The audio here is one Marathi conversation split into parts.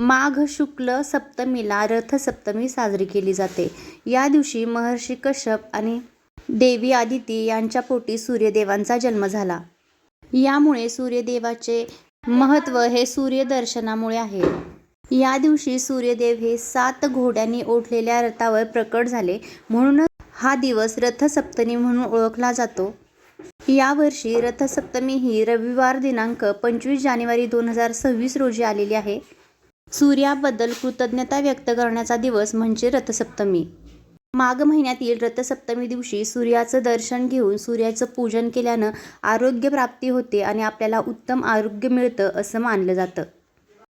माघ शुक्ल सप्तमीला रथसप्तमी साजरी केली जाते. या दिवशी महर्षी कश्यप आणि देवी आदिती यांच्या पोटी सूर्यदेवांचा जन्म झाला. यामुळे सूर्यदेवाचे महत्त्व हे सूर्यदर्शनामुळे आहे. या दिवशी सूर्यदेव हे सात घोड्यांनी ओढलेल्या रथावर प्रकट झाले. म्हणूनच हा दिवस रथसप्तमी म्हणून ओळखला जातो. यावर्षी रथसप्तमी ही रविवार दिनांक पंचवीस जानेवारी दोन हजार सव्वीस रोजी आलेली आहे. सूर्याबद्दल कृतज्ञता व्यक्त करण्याचा दिवस म्हणजे रथसप्तमी. माघ महिन्यातील रथसप्तमी दिवशी सूर्याचं दर्शन घेऊन सूर्याचं पूजन केल्यानं आरोग्य प्राप्ती होते आणि आपल्याला उत्तम आरोग्य मिळतं असं मानलं जातं.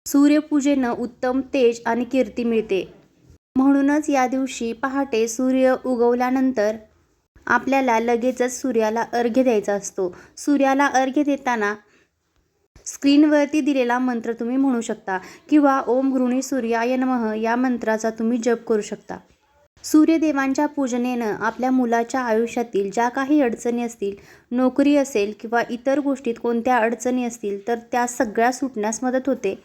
सूर्यपूजेनं उत्तम तेज आणि कीर्ती मिळते. म्हणूनच या दिवशी पहाटे सूर्य उगवल्यानंतर आपल्याला लगेचच सूर्याला अर्घ्य द्यायचा असतो. सूर्याला अर्घ्य देताना स्क्रीनवरती दिलेला मंत्र तुम्ही म्हणू शकता किंवा ओम गृणी सूर्याय नमः या मंत्राचा तुम्ही जप करू शकता. सूर्यदेवांच्या पूजनेनं आपल्या मुलाच्या आयुष्यातील ज्या काही अडचणी असतील नोकरी असेल किंवा इतर गोष्टीत कोणत्या अडचणी असतील तर त्या सगळ्या सुटण्यास मदत होते.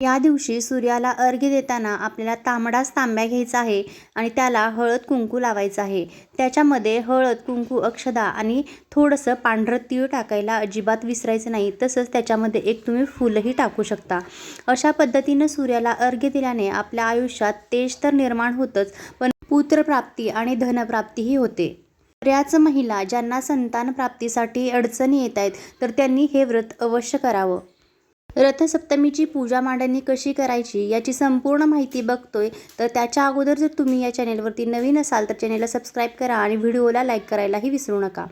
या दिवशी सूर्याला अर्घ्य देताना आपल्याला तांबडाच तांब्या घ्यायचा आहे आणि त्याला हळद कुंकू लावायचं आहे. त्याच्यामध्ये हळद कुंकू अक्षदा आणि थोडंसं पांढरं तीळ टाकायला अजिबात विसरायचं नाही. तसंच त्याच्यामध्ये एक तुम्ही फुलंही टाकू शकता. अशा पद्धतीनं सूर्याला अर्घ्य दिल्याने आपल्या आयुष्यात तेज तर निर्माण होतंच पण पुत्रप्राप्ती आणि धनप्राप्तीही होते. बऱ्याच महिला ज्यांना संतान प्राप्तीसाठी अडचणी येत आहेत तर त्यांनी हे व्रत अवश्य करावं. रथसप्तमीची पूजा मांडणी कशी करायची याची संपूर्ण माहिती बघतोय. तर त्याच्या अगोदर जर तुम्ही या चॅनेलवरती नवीन असाल तर चॅनेलला सबस्क्राईब करा आणि व्हिडिओला लाईक करायलाही विसरू नका.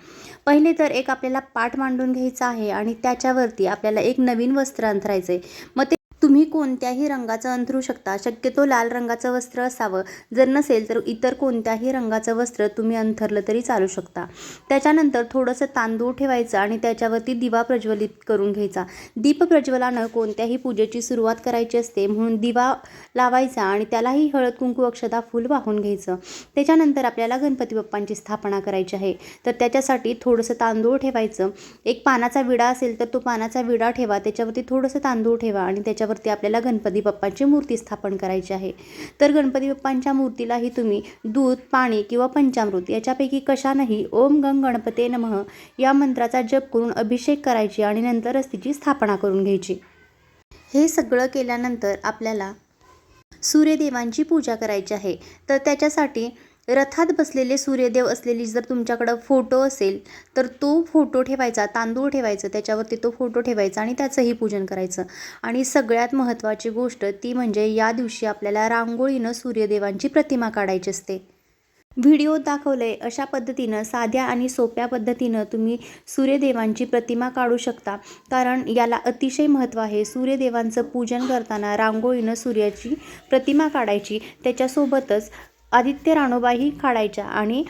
पहिले तर एक आपल्याला पाठ मांडून घ्यायचा आहे आणि त्याच्यावरती आपल्याला एक नवीन वस्त्र अंथरायचं आहे मग ते तुम्ही कोणत्याही रंगाचं अंथरू शकता. शक्यतो लाल रंगाचं वस्त्र असावं. जर नसेल तर इतर कोणत्याही रंगाचं वस्त्र तुम्ही अंथरलं तरी चालू शकता. त्याच्यानंतर थोडंसं तांदूळ ठेवायचं आणि त्याच्यावरती दिवा प्रज्वलित करून घ्यायचा. दीप प्रज्वलानं कोणत्याही पूजेची सुरुवात करायची असते म्हणून दिवा लावायचा आणि त्यालाही हळद कुंकू अक्षदा फूल वाहून घ्यायचं. त्याच्यानंतर आपल्याला गणपती बाप्पांची स्थापना करायची आहे. तर त्याच्यासाठी थोडंसं तांदूळ ठेवायचं. एक पानाचा विडा असेल तर तो पानाचा विडा ठेवा. त्याच्यावरती थोडंसं तांदूळ ठेवा आणि त्याच्यावरती आपल्याला गणपती बाप्पांची मूर्ती स्थापन करायची आहे. तर गणपती बाप्पांच्या मूर्तीलाही तुम्ही दूध पाणी किंवा पंचामृत याच्यापैकी कशानंही ओम गंग गणपते नमः या मंत्राचा जप करून अभिषेक करायची आणि नंतरच तिची स्थापना करून घ्यायची. हे सगळं केल्यानंतर आपल्याला सूर्यदेवांची पूजा करायची आहे. तर त्याच्यासाठी रथात बसलेले सूर्यदेव असलेली जर तुमच्याकडं फोटो असेल तर तो फोटो ठेवायचा तांदूळ ठेवायचं त्याच्यावरती तो फोटो ठेवायचा आणि त्याचंही पूजन करायचं. आणि सगळ्यात महत्त्वाची गोष्ट ती म्हणजे या दिवशी आपल्याला रांगोळीनं सूर्यदेवांची प्रतिमा काढायची असते. व्हिडिओ दाखवले अशा पद्धतीनं साध्या आणि सोप्या पद्धतीनं तुम्ही सूर्यदेवांची प्रतिमा काढू शकता. कारण याला अतिशय महत्त्व आहे सूर्यदेवांचं पूजन करताना रांगोळीनं सूर्याची प्रतिमा काढायची. त्याच्यासोबतच आदित्य राणोबाही काढायच्या आणि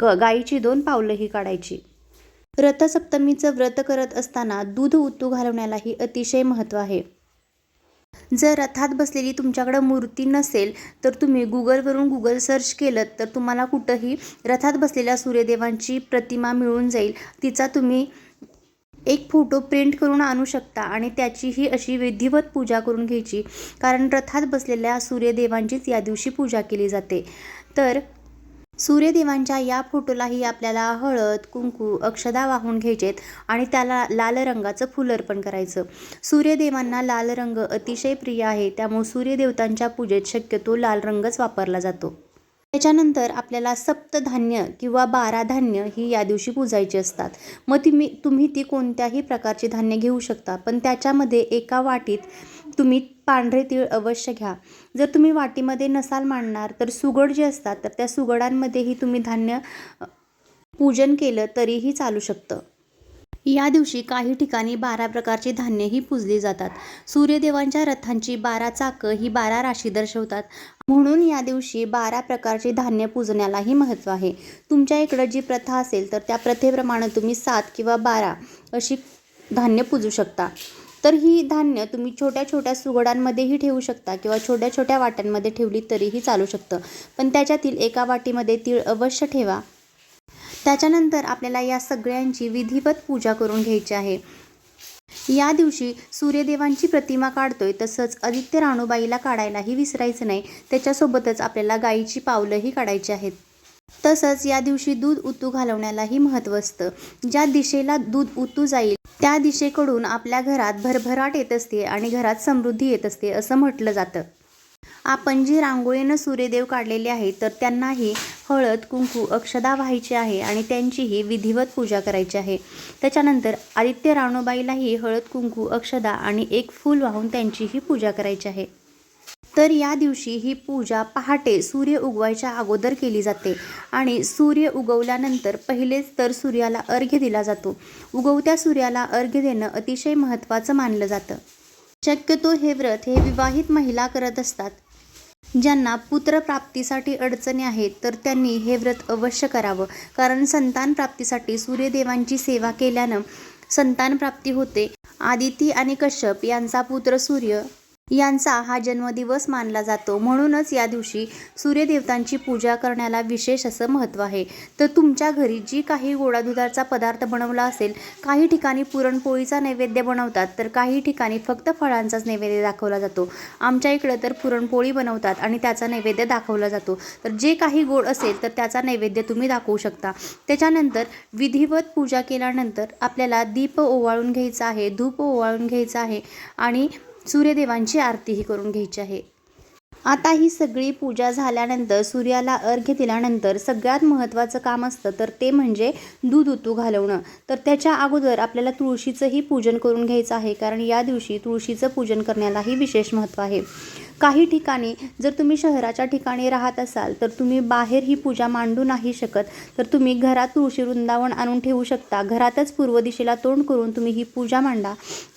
ग गाईची दोन पावलंही काढायची. रथसप्तमीचं व्रत करत असताना दूध उतू घालवण्यालाही अतिशय महत्त्व आहे. जर रथात बसलेली तुमच्याकडं मूर्ती नसेल तर तुम्ही गुगलवरून गुगल सर्च केलं तर तुम्हाला कुठंही रथात बसलेल्या सूर्यदेवांची प्रतिमा मिळून जाईल. तिचा तुम्ही एक फोटो प्रिंट करून आणू शकता आणि त्याचीही अशी विधिवत पूजा करून घ्यायची. कारण रथात बसलेल्या सूर्यदेवांचीच या दिवशी पूजा केली जाते. तर सूर्यदेवांच्या या फोटोलाही आपल्याला हळद कुंकू अक्षदा वाहून घ्यायचेत आणि त्याला लाल रंगाचं फुल अर्पण करायचं. सूर्यदेवांना लाल रंग अतिशय प्रिय आहे. त्यामुळे सूर्यदेवतांच्या पूजेत शक्यतो लाल रंगच वापरला जातो. त्याच्यानंतर आपल्याला सप्तधान्य किंवा बारा धान्य ही या दिवशी पूजायची असतात. मग तुम्ही तुम्ही ती कोणत्याही प्रकारची धान्य घेऊ शकता पण त्याच्यामध्ये एका वाटीत तुम्ही पांढरे तीळ अवश्य घ्या. जर तुम्ही वाटीमध्ये नसाल मांडणार तर सुगड जे असतात तर त्या सुगडांमध्येही तुम्ही धान्य पूजन केलं तरीही चालू शकतं. या दिवशी काही ठिकाणी बारा प्रकारची धान्यही पूजली जातात. सूर्यदेवांच्या रथांची बारा चाकं ही बारा राशी दर्शवतात. म्हणून या दिवशी बारा प्रकारचे धान्य पूजण्यालाही महत्त्व आहे. तुमच्या इकडं जी प्रथा असेल तर त्या प्रथेप्रमाणे तुम्ही सात किंवा बारा अशी धान्य पूजू शकता. तर ही धान्य तुम्ही छोट्या छोट्या सुगडांमध्येही ठेवू शकता किंवा छोट्या छोट्या वाट्यांमध्ये ठेवली तरीही चालू शकतं. पण त्याच्यातील एका वाटीमध्ये तीळ अवश्य ठेवा. त्याच्यानंतर आपल्याला या सगळ्यांची विधिवत पूजा करून घ्यायची आहे. या दिवशी सूर्यदेवांची प्रतिमा काढतोय तसंच आदित्य राणूबाईला काढायलाही विसरायचं नाही. त्याच्यासोबतच आपल्याला गाईची पावलंही काढायची आहेत. तसंच या दिवशी दूध उतू घालवण्यालाही महत्त्व असतं. ज्या दिशेला दूध उतू जाईल त्या दिशेकडून आपल्या घरात भरभराट येत असते आणि घरात समृद्धी येत असते असं म्हटलं जातं. आपण जी रांगोळीनं सूर्यदेव काढलेले आहेत तर त्यांनाही हळद कुंकू अक्षदा व्हायची आहे आणि त्यांचीही विधिवत पूजा करायची आहे. त्याच्यानंतर आदित्य राणूबाईलाही हळद कुंकू अक्षदा आणि एक फूल वाहून त्यांचीही पूजा करायची आहे. तर या दिवशी ही पूजा पहाटे सूर्य उगवायच्या अगोदर केली जाते आणि सूर्य उगवल्यानंतर पहिलेच तर सूर्याला अर्घ्य दिला जातो. उगवत्या सूर्याला अर्घ्य देणं अतिशय महत्त्वाचं मानलं जातं. शक्यतो हे व्रत हे विवाहित महिला करत असतात. ज्यांना पुत्रप्राप्तीसाठी अडचणी आहेत तर त्यांनी हे व्रत अवश्य करावं. कारण संतान प्राप्तीसाठी सूर्यदेवांची सेवा केल्यानं संतान प्राप्ती होते. आदिती आणि कश्यप यांचा पुत्र सूर्य यांचा हा जन्मदिवस मानला जातो. म्हणूनच या दिवशी सूर्यदेवतांची पूजा करण्याला विशेष असं महत्त्व आहे. तर तुमच्या घरी जी काही गोडादुधाचा पदार्थ बनवला असेल काही ठिकाणी पुरणपोळीचा नैवेद्य बनवतात तर काही ठिकाणी फक्त फळांचाच नैवेद्य दाखवला जातो. आमच्या इकडं तर पुरणपोळी बनवतात आणि त्याचा नैवेद्य दाखवला जातो. तर जे काही गोड असेल तर त्याचा नैवेद्य तुम्ही दाखवू शकता. त्याच्यानंतर विधिवत पूजा केल्यानंतर आपल्याला दीप ओवाळून घ्यायचा आहे धूप ओवाळून घ्यायचा आहे आणि सूर्यदेवांची आरतीही करून घ्यायची आहे. आता ही सगळी पूजा झाल्यानंतर सूर्याला अर्घ्य दिल्यानंतर सगळ्यात महत्त्वाचं काम असतं तर ते म्हणजे दूध उतू घालवणं. तर त्याच्या अगोदर आपल्याला तुळशीचंही पूजन करून घ्यायचं आहे कारण या दिवशी तुळशीचं पूजन करण्यालाही विशेष महत्त्व आहे. काही ठिकाणी जर तुम्ही शहराच्या ठिकाणी राहत असाल तर तुम्ही बाहेर ही पूजा मांडू नाही शकत. तर तुम्ही घरात तुळशी वृंदावन आणून ठेवू शकता. घरातच पूर्व दिशेला तोंड करून तुम्ही ही पूजा मांडा.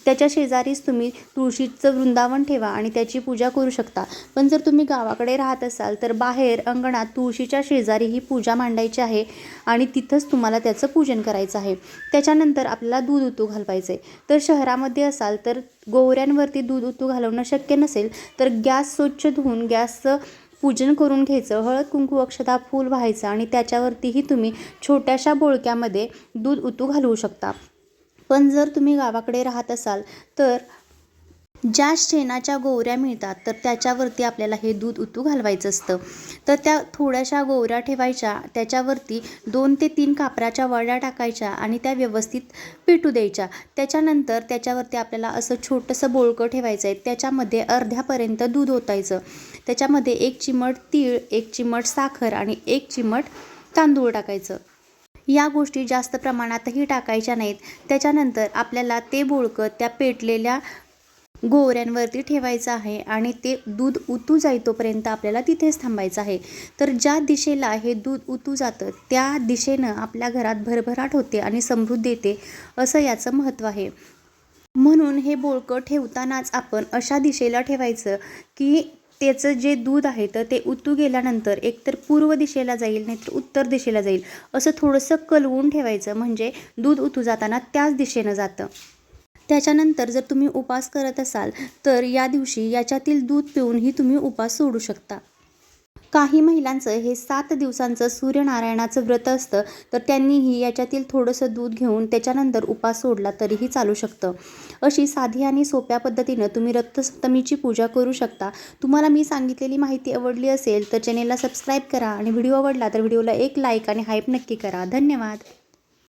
त्याच्या शेजारीच तुम्ही तुळशीचं वृंदावन ठेवा आणि त्याची पूजा करू शकता. पण जर तुम्ही गावाकडे राहत असाल तर बाहेर अंगणात तुळशीच्या शेजारी ही पूजा मांडायची आहे आणि तिथंच तुम्हाला त्याचं पूजन करायचं आहे. त्याच्यानंतर आपल्याला दूध उतू घालवायचं आहे तर शहरामध्ये असाल तर गोवऱ्यांवरती दूध उतू घालवणं शक्य नसेल तर गॅस स्वच्छ धुवून गॅसचं पूजन करून घ्यायचं. हळद कुंकू अक्षता फूल व्हायचं आणि त्याच्यावरतीही तुम्ही छोट्याशा बोळक्यामध्ये दूध उतू घालवू शकता. पण जर तुम्ही गावाकडे राहत असाल तर ज्या शेणाच्या गोवऱ्या मिळतात तर त्याच्यावरती आपल्याला हे दूध उतू घालवायचं असतं. तर त्या थोड्याशा गोवऱ्या ठेवायच्या त्याच्यावरती दोन ते तीन कापराच्या वड्या टाकायच्या आणि त्या व्यवस्थित पेटू द्यायच्या. त्याच्यानंतर त्याच्यावरती आपल्याला असं छोटंसं बोळकं ठेवायचं आहे त्याच्यामध्ये अर्ध्यापर्यंत दूध ओतायचं. त्याच्यामध्ये एक चिमट तीळ एक चिमट साखर आणि एक चिमट तांदूळ टाकायचं. या गोष्टी जास्त प्रमाणातही टाकायच्या नाहीत. त्याच्यानंतर आपल्याला ते बोळकं त्या पेटलेल्या गोवऱ्यांवरती ठेवायचं आहे आणि ते दूध उतू जाईतोपर्यंत आपल्याला तिथेच थांबायचं आहे. तर ज्या दिशेला हे दूध उतू जातं त्या दिशेनं आपल्या घरात भरभराट होते आणि समृद्धी येते असं याचं महत्त्व आहे. म्हणून हे बोळकं ठेवतानाच आपण अशा दिशेला ठेवायचं की त्याचं जे दूध आहे तर ते उतू गेल्यानंतर एकतर पूर्व दिशेला जाईल नाहीतर उत्तर दिशेला जाईल. असं थोडंसं कलवून ठेवायचं म्हणजे दूध उतू जाताना त्याच दिशेनं जातं. त्याच्यानंतर जर तुम्ही उपास करत असाल तर या दिवशी याच्यातील दूध पिऊनही तुम्ही उपास सोडू शकता. काही महिलांचं हे सात दिवसांचं सूर्यनारायणाचं व्रत असतं तर त्यांनीही याच्यातील थोडंसं दूध घेऊन त्याच्यानंतर उपास सोडला तरीही चालू शकतं. अशी साधी आणि सोप्या पद्धतीनं तुम्ही रक्तसप्तमीची पूजा करू शकता. तुम्हाला मी सांगितलेली माहिती आवडली असेल तर चॅनेलला सबस्क्राईब करा. आणि व्हिडिओ आवडला तर व्हिडिओला एक लाईक आणि हाईप नक्की करा. धन्यवाद!